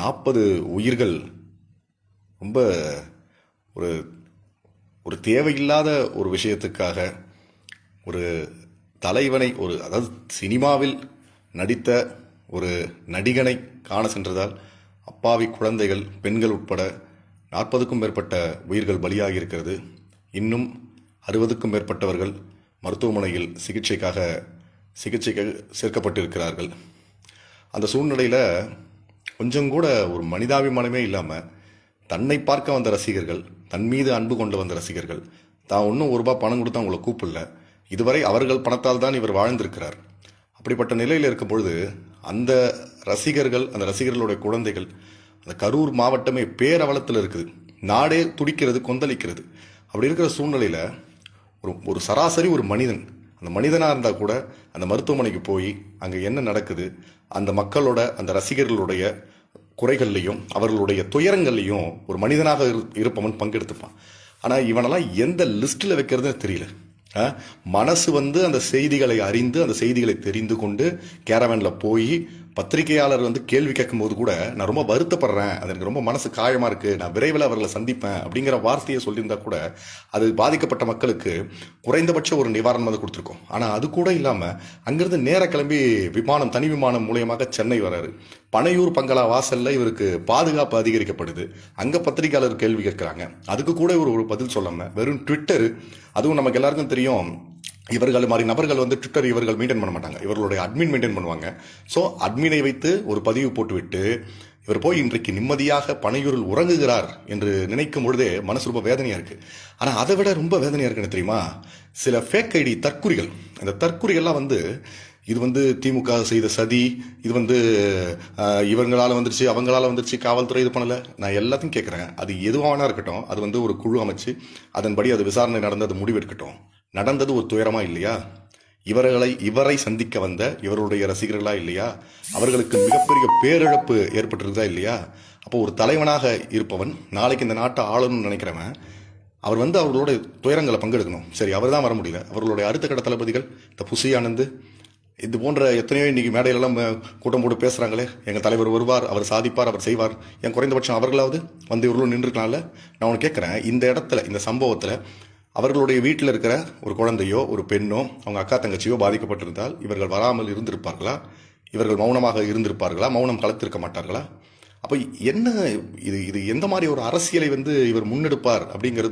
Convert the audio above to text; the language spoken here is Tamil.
நாற்பது உயிர்கள் ரொம்ப ஒரு ஒரு தேவையில்லாத ஒரு விஷயத்துக்காக ஒரு தலைவனை ஒரு அதாவது சினிமாவில் நடித்த ஒரு நடிகனை காண சென்றதால் அப்பாவி குழந்தைகள் பெண்கள் உட்பட நாற்பதுக்கும் மேற்பட்ட உயிர்கள் பலியாகி இருக்கிறது இன்னும் அறுபதுக்கும் மேற்பட்டவர்கள் மருத்துவமனையில் சிகிச்சைக்காக சிகிச்சைக்கு சேர்க்கப்பட்டிருக்கிறார்கள். அந்த சூழ்நிலையில் கொஞ்சம் கூட ஒரு மனிதாபிமானமே இல்லாமல் தன்னை பார்க்க வந்த ரசிகர்கள் தன் மீது அன்பு கொண்டு வந்த ரசிகர்கள் தான் ஒன்றும் ஒரு ரூபா பணம் கொடுத்து அவங்கள கூப்பிடல. இதுவரை அவர்கள் பணத்தால் தான் இவர் வாழ்ந்திருக்கிறார். அப்படிப்பட்ட நிலையில் இருக்கும் பொழுது அந்த ரசிகர்கள் அந்த ரசிகர்களுடைய குழந்தைகள் அந்த கரூர் மாவட்டமே பேரவலத்தில் இருக்குது. நாடே துடிக்கிறது கொந்தளிக்கிறது. அப்படி இருக்கிற சூழ்நிலையில் ஒரு ஒரு சராசரி ஒரு மனிதன் அந்த மனிதனாக இருந்தால் கூட அந்த மருத்துவமனைக்கு போய் அங்கே என்ன நடக்குது அந்த மக்களோட அந்த ரசிகர்களுடைய குறைகள்லையும் அவர்களுடைய துயரங்கள்லையும் ஒரு மனிதனாக இரு- இருப்பவன் பங்கெடுத்துப்பான் ஆனால் இவனெல்லாம் எந்த லிஸ்ட்டில் வைக்கிறதுன்னு தெரியல ஆ? மனசு வந்து அந்த செய்திகளை அறிந்து அந்த செய்திகளை தெரிந்து கொண்டு கேரவனில் போய் பத்திரிகையாளர் வந்து கேள்வி கேட்கும்போது கூட நான் ரொம்ப வருத்தப்படுறேன். அது எனக்கு ரொம்ப மனசு காயமாக இருக்குது நான் விரைவில் அவர்களை சந்திப்பேன். அப்படிங்கிற வார்த்தையை சொல்லியிருந்தா கூட அது பாதிக்கப்பட்ட மக்களுக்கு குறைந்தபட்ச ஒரு நிவாரணம் வந்து கொடுத்துருக்கோம். ஆனால் அது கூட இல்லாமல் அங்கேருந்து நேர கிளம்பி விமானம் தனி விமானம் மூலியமாக சென்னை வராரு. பனையூர் பங்களா வாசலில் இவருக்கு பாதுகாப்பு அதிகரிக்கப்படுது. அங்கே பத்திரிகையாளர் கேள்வி கேட்குறாங்க. அதுக்கு கூட இவர் ஒரு பதில் சொல்லாமல் வெறும் ட்விட்டர் அதுவும் நமக்கு எல்லாருக்கும் தெரியும் இவர்கள் மாதிரி நபர்கள் வந்து ட்விட்டர் இவர்கள் மெயின்டைன் பண்ண மாட்டாங்க. இவர்களுடைய அட்மின் மெயின்டைன் பண்ணுவாங்க. ஸோ அட்மினை வைத்து ஒரு பதிவு போட்டுவிட்டு இவர் போய் இன்றைக்கு நிம்மதியாக பனையூரில் உறங்குகிறார் என்று நினைக்கும் பொழுதே மனசு ரொம்ப வேதனையாக இருக்குது ஆனால் அதை விட ரொம்ப வேதனையாக இருக்குன்னு தெரியுமா? சில ஃபேக் ஐடி தற்குறிகள். அந்த தற்குறிகள்லாம் வந்து இது வந்து திமுக செய்த சதி இது வந்து இவங்களால் வந்துருச்சு அவங்களால் வந்துருச்சு காவல்துறை இது பண்ணலை. நான் எல்லாத்தையும் கேட்குறேன் அது எதுவானா இருக்கட்டும் அது வந்து ஒரு குழு அமைச்சு அதன்படி அது விசாரணை நடந்து அது முடிவெடுக்கட்டும். நடந்தது ஒரு துயரமா இல்லையா? இவர்களை இவரை சந்திக்க வந்த இவருடைய ரசிகர்களா இல்லையா? அவர்களுக்கு மிகப்பெரிய பேரிழப்பு ஏற்பட்டிருக்குதா இல்லையா? அப்போ ஒரு தலைவனாக இருப்பவன் நாளைக்கு இந்த நாட்டை ஆளணும்னு நினைக்கிறவன் அவர் வந்து அவர்களோட துயரங்களை பங்கெடுக்கணும். சரி அவர் தான் வர முடியல. அவர்களுடைய அடுத்த கட்ட தளபதிகள் இந்த புசி ஆனந்து இது போன்ற எத்தனையோ இன்னைக்கு மேடையிலெல்லாம் கூட்டம் போட்டு பேசுகிறாங்களே எங்கள் தலைவர் வருவார் அவர் சாதிப்பார் அவர் செய்வார். என் குறைந்தபட்சம் அவர்களாவது வந்து இவர்களும் நின்றுருக்கலாம்ல நான் உனக்கு கேட்குறேன் இந்த இடத்துல இந்த சம்பவத்தில் அவர்களுடைய வீட்டில் இருக்கிற ஒரு குழந்தையோ ஒரு பெண்ணோ அவங்க அக்கா தங்கச்சியோ பாதிக்கப்பட்டிருந்தால் இவர்கள் வராமல் இருந்திருப்பார்களா? இவர்கள் மௌனமாக இருந்திருப்பார்களா? மௌனம் கலத்திருக்க மாட்டார்களா? அப்போ என்ன இது இது எந்த மாதிரி ஒரு அரசியலை வந்து இவர் முன்னெடுப்பார் அப்படிங்கிறது